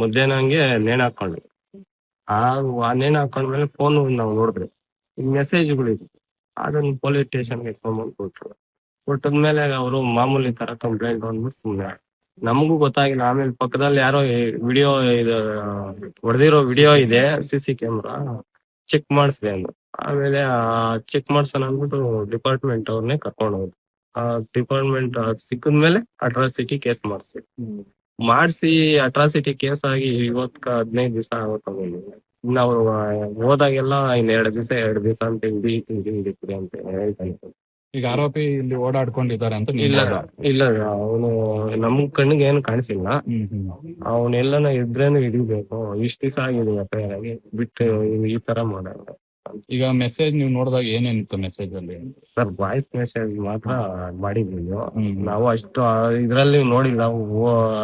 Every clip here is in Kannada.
ಮುದ್ದೆನಂಗೆ ನೇಣ ಹಾಕೊಂಡ್ವಿ ಆ ಆ ಹಾಕೊಂಡ್ ಹಾಕೊಂಡ್ಮೇಲೆ ಫೋನ್ ನಾವು ನೋಡಿದ್ವಿ. ಮೆಸೇಜ್ಗಳಿದ್ವು ಅದನ್ನ ಪೊಲೀಸ್ ಸ್ಟೇಷನ್ಗೆ ಎತ್ಕೊಂಡ್ಬಂದು ಕೊಟ್ರು. ಕೊಟ್ಟದ್ಮೇಲೆ ಅವರು ಮಾಮೂಲಿ ತರ ಕಂಪ್ಲೇಂಟ್ ಅಂದ್ಬಿಟ್ಟು ಸುಮ್ಮನೆ ನಮಗೂ ಗೊತ್ತಾಗಿಲ್ಲ. ಆಮೇಲೆ ಪಕ್ಕದಲ್ಲಿ ಯಾರೋ ವಿಡಿಯೋ ಇದು ಹೊಡೆದಿರೋ ವಿಡಿಯೋ ಇದೆ ಸಿ ಸಿ ಕ್ಯಾಮ್ರಾ ಚೆಕ್ ಮಾಡಿಸ್ದೆ ಅಂದ್ರು. ಆಮೇಲೆ ಚೆಕ್ ಮಾಡ್ಸೋಣ ಅಂದ್ಬಿಟ್ಟು ಡಿಪಾರ್ಟ್ಮೆಂಟ್ ಅವ್ರನ್ನೇ ಕರ್ಕೊಂಡು ಹೋದ್ರು. ಆ ಡಿಪಾರ್ಟ್ಮೆಂಟ್ ಸಿಕ್ಕಿದ್ಮೇಲೆ ಅಟ್ರಾಸಿಟಿ ಕೇಸ್ ಮಾಡಿಸಿ. ಮಾಡಿಸಿ ಅಟ್ರಾಸಿಟಿ ಕೇಸ್ ಆಗಿ ಇವತ್ಕ ಹದಿನೈದು ದಿವಸ ಆಗುತ್ತೆ ನಾವು ಹೋದಾಗೆಲ್ಲ ಇನ್ ಎರಡು ದಿವಸ ಎರಡು ದಿವಸ ಅಂತ ಹಿಡಿಯಿರಿ ಹಿಡಿತೀರಿ ಅಂತ ಹೇಳ್ತಾನೆ ಈಗ ಆರೋಪಿ ಇಲ್ಲಿ ಓಡಾಡ್ಕೊಂಡಿದ್ದಾರೆ ಅಂತ ನೀವ್ ಇಲ್ಲ? ಇಲ್ಲ ಅವನು ನಮ್ ಕಣ್ಣಿಗೆ ಏನು ಕಾಣಿಸಿಲ್ಲ. ಹ್ಮ್ ಹ್ಮ್. ಅವನೆಲ್ಲನ ಇದ್ರೇನು ಹಿಡಿಬೇಕು. ಇಷ್ಟ ದಿವಸ ಆಗಿದೆ ಎಫ್ ಆಗಿ ಬಿಟ್ಟು ಈ- ಈ ತರ ಮಾಡೋದು. ಈಗ ಮೆಸೇಜ್ ನೀವು ನೋಡಿದಾಗ ಏನೇನಿತ್ತು ಮೆಸೇಜ್ ಅಲ್ಲಿ? ಸರ್ ವಾಯ್ಸ್ ಮೆಸೇಜ್ ಮಾತ್ರ ಮಾಡಿದ್ವಿ. ನಾವು ಅಷ್ಟು ಇದ್ರಲ್ಲಿ ನೋಡಿಲ್ಲ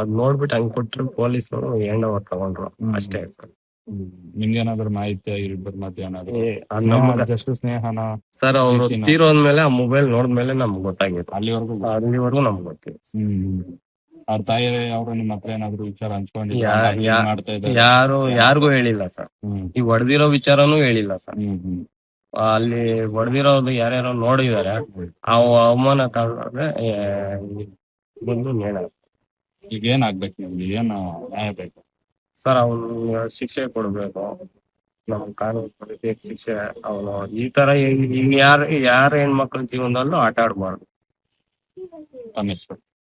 ಅದ್ ನೋಡ್ಬಿಟ್ಟು ಹಂಗ್ ಕೊಟ್ರು ಪೊಲೀಸರು ಹ್ಯಾಂಡ್ ಅವರ್ ತಗೊಂಡ್ರು. ಅಷ್ಟೇ ಸರ್. ನಿಮ್ಗೇನಾದ್ರು ಮಾಹಿತಿ ಇಬ್ಬರ ಮಧ್ಯೆ ಏನಾದ್ರು ಜಸ್ಟ್ ಸ್ನೇಹನ ಸರ್ ಅವ್ರು. ತೀರೋದ್ಮೇಲೆ ಆ ಮೊಬೈಲ್ ನೋಡಿದ್ಮೇಲೆ ನಮ್ಗೆ ಗೊತ್ತಾಗಿತ್ತು. ಅಲ್ಲಿವರೆಗೂ ಅಲ್ಲಿವರೆಗೂ ನಮ್ಗೆ ಗೊತ್ತಿ ಹ್ಮ್. ಅವ್ರ ತಾಯಿ ಅವರು ನಿಮ್ಮ ಹತ್ರ ಏನಾದ್ರು ವಿಚಾರ ಯಾ- ಮಾಡ್ತಾ ಇದ್ದಾರೆ? ಯಾರು ಯಾರಿಗೂ ಹೇಳಿಲ್ಲ ಸರ್. ಹ್ಮ್. ಈ ಹೊಡೆದಿರೋ ವಿಚಾರನೂ ಹೇಳಿಲ್ಲ ಸರ್. ಹ್ಮ್ ಹ್ಮ್. ಅಲ್ಲಿ ಹೊಡೆದಿರೋದು ಯಾರ್ಯಾರೋ ನೋಡಿದಾರೆ ಆ ಅವಮಾನ ಕಾರಣಕ್ಕೆ ಬಂದು ನೇಣ ಈಗ ಏನ್ ಆಗ್ಬೇಕು ನಿಮ್ಗೆ? ಏನು ನ್ಯಾಯ ಬೇಕು? ಸರ್ ಅವನು ಶಿಕ್ಷೆ ಕೊಡ್ಬೇಕು. ನಮ್ ಕಾನೂನು ಪ್ರತಿ ಶಿಕ್ಷೆ ಅವನು ಈ ತರ ಯಾರು ಯಾರ ಯಾರ ಹೆಣ್ಮಕ್ಳ ಜೀವನದಲ್ಲೂ ಆಟ ಆಡ್ಬಾರ್ದು. ತಮ್ಮ ಹೆಸರು?